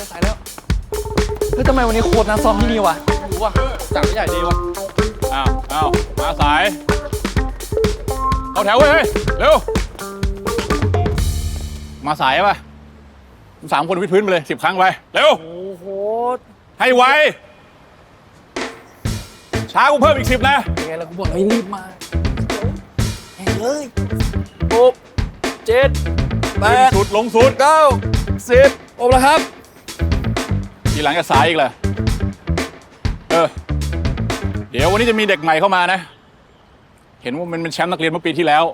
แล้วสายแล้วเฮ้ยทำไมวันนี้โค้ดนะซ้อมที่นี่วะไม่รู้วะจัดไม่ใหญ่ดีวะอ้าวอ้าวมาสายเอาแถวเว้ยเฮ้ยเร็ว มาสายป่ะสามคนวิดพื้นไปเลยสิบครั้งไป เร็ว โอ้โหให้ไว ช้ากูเพิ่มอีกสิบนะ ยังไงล่ะกูบอกให้รีบมาแห่งเลยหกเจ็ดแปขึ้นดสุดลงสุดเก้าสิบโอ้แล้วครับ ทีหลังจะสายอีกเหรอเออ เดี๋ยววันนี้จะมีเด็กใหม่เข้ามานะ เห็นว่ามันเป็นแชมป์นักเรียนเมื่อปีที่แล้ว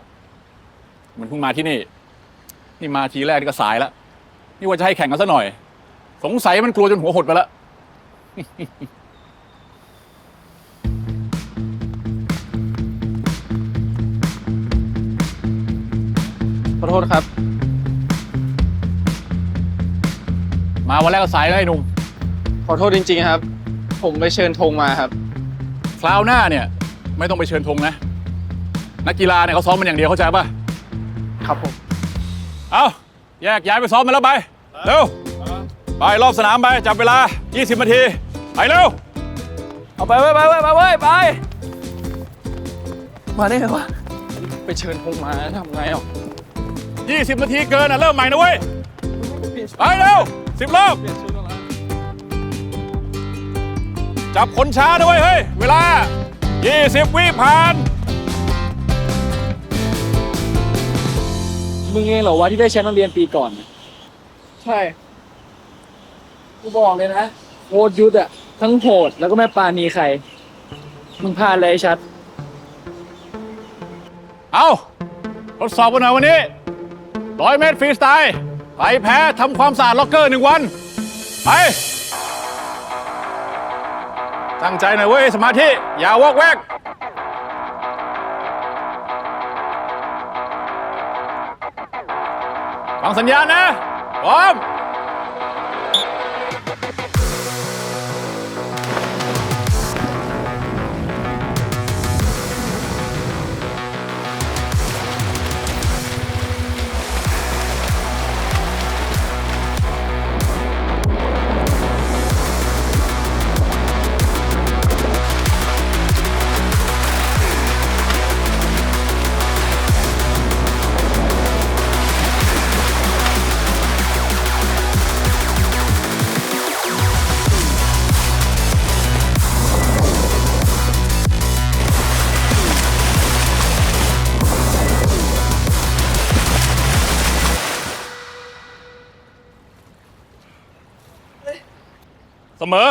มันเพิ่งมาที่นี่ นี่มาทีแรกนี่ก็สายแล้ว นี่ว่าจะให้แข่งกันซะหน่อย สงสัยมันกลัวจนหัวหดไปแล้ว ขอโทษครับ มาวันแรกก็สายแล้วไอ้หนุ่ม ขอโทษจริง ๆ ครับ ผมไปเชิญธงมาครับ คราวหน้าเนี่ย ไม่ต้องไปเชิญธงนะ นักกีฬาเนี่ยเขาซ้อมมันอย่างเดียวเข้าใจป่ะ ครับผม เอาแยกย้ายไปซ้อมมาแล้วไป เร็ว ไปรอบสนามไปจับเวลา 20 นาที ไปเร็ว เอาไปไปไปไปไปไปไป มาได้ไงวะ ไปเชิญธงมาทำไงอะ20 นาทีเกินอะเริ่มใหม่นะเว้ย ไปเร็ว 10รอบ จับคนช้าด้วยเฮ้ย เวลา 20 วิผ่าน มึงเองเหรอวะที่ได้แชมป์นักเรียนปีก่อน ใช่ กูบอกเลยนะโคตรยุทธอะทั้งโหดแล้วก็แม่ปานีใคร มึงพลาดเลยไอ้ชัด เอาทดสอบกันหน่อยวันนี้100เมตรฟรีสไตล์ใครแพ้ทำความสะอาดล็อกเกอร์หนึ่งวัน ไป ตั้งใจหน่อยเว้ย สมาธิ อย่าวอกแวก ฟังสัญญาณนะ พร้อม เสมอ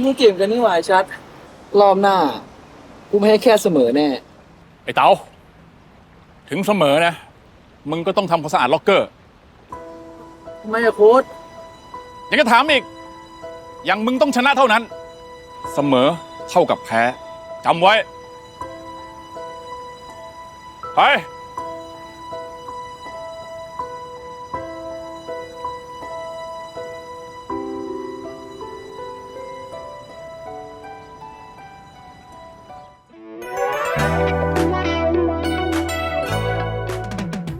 มึงเก่งกันนี่หว่าไอ้ชัด รอบหน้า กูไม่ให้แค่เสมอแน่ ไอ้เต๋าถึงเสมอนะ มึงก็ต้องทำความสะอาดล็อกเกอร์ทำไมอะโค้ดยังจะถามอีก อย่างมึงต้องชนะเท่านั้น เสมอเท่ากับแพ้จำไว้ ไป